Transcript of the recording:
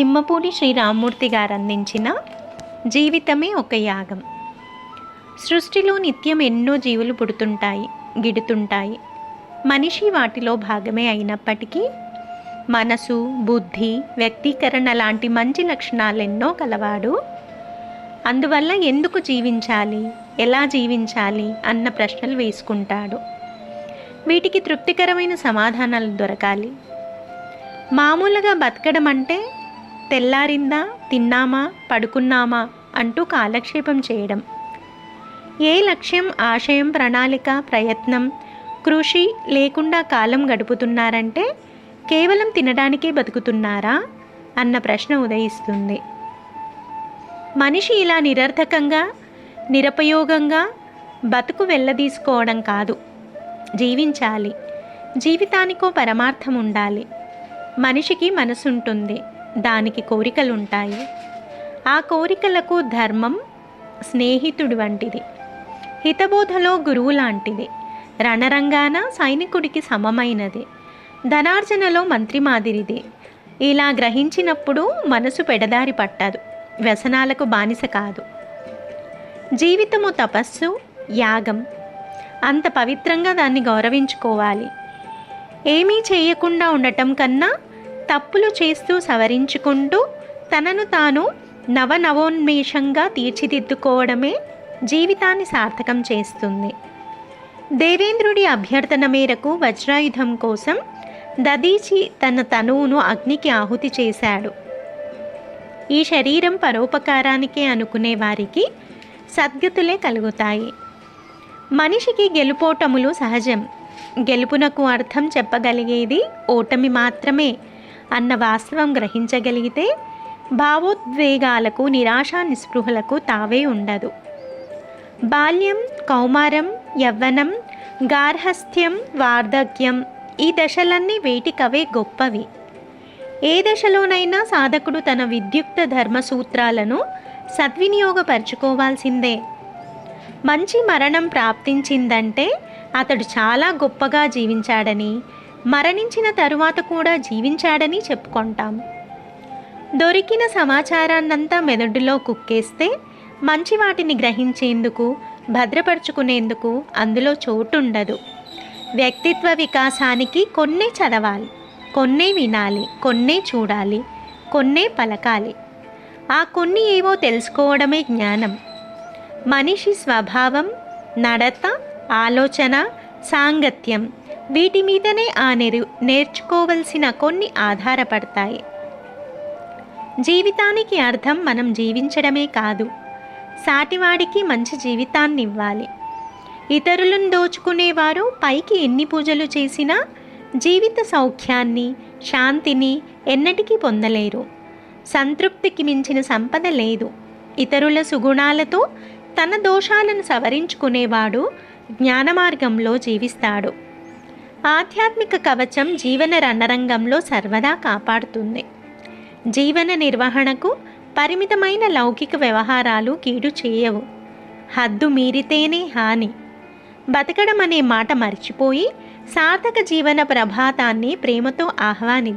చిమ్మపూడి శ్రీ రామ్మూర్తి గారు అందించిన జీవితమే ఒక యాగం. సృష్టిలో నిత్యం ఎన్నో జీవులు పుడుతుంటాయి గిడుతుంటాయి. మనిషి వాటిలో భాగమే అయినప్పటికీ మనసు బుద్ధి వ్యక్తీకరణ లాంటి మంచి లక్షణాలెన్నో కలవాడు. అందువల్ల ఎందుకు జీవించాలి ఎలా జీవించాలి అన్న ప్రశ్నలు వేసుకుంటాడు. వీటికి తృప్తికరమైన సమాధానాలు దొరకాలి. మామూలుగా బతకడం అంటే తెల్లారిందా తిన్నామా పడుకున్నామా అంటూ కాలక్షేపం చేయడం. ఏ లక్ష్యం ఆశయం ప్రణాళిక ప్రయత్నం కృషి లేకుండా కాలం గడుపుతున్నారంటే కేవలం తినడానికే బతుకుతున్నారా అన్న ప్రశ్న ఉదయిస్తుంది. మనిషి ఇలా నిరర్థకంగా నిరపయోగంగా బతుకు వెళ్ళదీసుకోవడం కాదు. జీవించాలి. జీవితానికో పరమార్థం ఉండాలి. మనిషికి మనసుంటుంది. దానికి కోరికలుంటాయి. ఆ కోరికలకు ధర్మం స్నేహితుడు వంటిది. హితబోధలో గురువు లాంటిది. రణరంగాన సైనికుడికి సమమైనది. ధనార్జనలో మంత్రి మాదిరిది. ఇలా గ్రహించినప్పుడు మనసు పెడదారి పట్టదు. వ్యసనాలకు బానిస కాదు. జీవితము తపస్సు యాగం. అంత పవిత్రంగా దాన్ని గౌరవించుకోవాలి. ఏమీ చేయకుండా ఉండటం కన్నా తప్పులు చేస్తూ సవరించుకుంటూ తనను తాను నవనవోన్మేషంగా తీర్చిదిద్దుకోవడమే జీవితాన్ని సార్థకం చేస్తుంది. దేవేంద్రుడి అభ్యర్థన మేరకు వజ్రాయుధం కోసం దదీచి తన తనువును అగ్నికి ఆహుతి చేశాడు. ఈ శరీరం పరోపకారానికే అనుకునే వారికి సద్గతులే కలుగుతాయి. మనిషికి గెలుపోటములు సహజం. గెలుపునకు అర్థం చెప్పగలిగేది ఓటమి మాత్రమే. అన్న వాస్తవం గ్రహించగలిగితే భావోద్వేగాలకు నిరాశా నిస్పృహలకు తావే ఉండదు. బాల్యం కౌమారం యవ్వనం గార్హస్థ్యం వార్ధక్యం ఈ దశలన్నీ వేటికవే గొప్పవి. ఏ దశలోనైనా సాధకుడు తన విద్యుక్త ధర్మ సూత్రాలను సద్వినియోగపరచుకోవాల్సిందే. మంచి మరణం ప్రాప్తించిందంటే అతడు చాలా గొప్పగా జీవించాడని మరణించిన తరువాత కూడా జీవించాడని చెప్పుకుంటాం. దొరికిన సమాచారాన్నంతా మెదడులో కుక్కేస్తే మంచి వాటిని గ్రహించేందుకు భద్రపరుచుకునేందుకు అందులో చోటుండదు. వ్యక్తిత్వ వికాసానికి కొన్నే చదవాలి కొన్నే వినాలి కొన్నే చూడాలి కొన్నే పలకాలి. ఆ కొన్ని ఏవో తెలుసుకోవడమే జ్ఞానం. మనిషి స్వభావం నడత ఆలోచన సాంగత్యం వీటి మీదనే ఆ నెరు నేర్చుకోవలసిన కొన్ని ఆధారపడతాయి. జీవితానికి అర్థం మనం జీవించడమే కాదు. సాటివాడికి మంచి జీవితాన్ని ఇవ్వాలి ఇతరులను దోచుకునేవారు పైకి ఎన్ని పూజలు చేసినా జీవిత సౌఖ్యాన్ని శాంతిని ఎన్నటికీ పొందలేరు. సంతృప్తికి మించిన సంపద లేదు. ఇతరుల సుగుణాలతో తన దోషాలను సవరించుకునేవాడు జ్ఞానమార్గంలో జీవిస్తాడు. ఆధ్యాత్మిక కవచం జీవన రణరంగంలో సర్వదా కాపాడుతుంది. జీవన నిర్వహణకు పరిమితమైన లౌకిక వ్యవహారాలు కీడు చేయవు. హద్దు మీరితేనే హాని. బతకడం అనే మాట మర్చిపోయి సార్థక జీవన ప్రభాతాన్ని ప్రేమతో ఆహ్వాని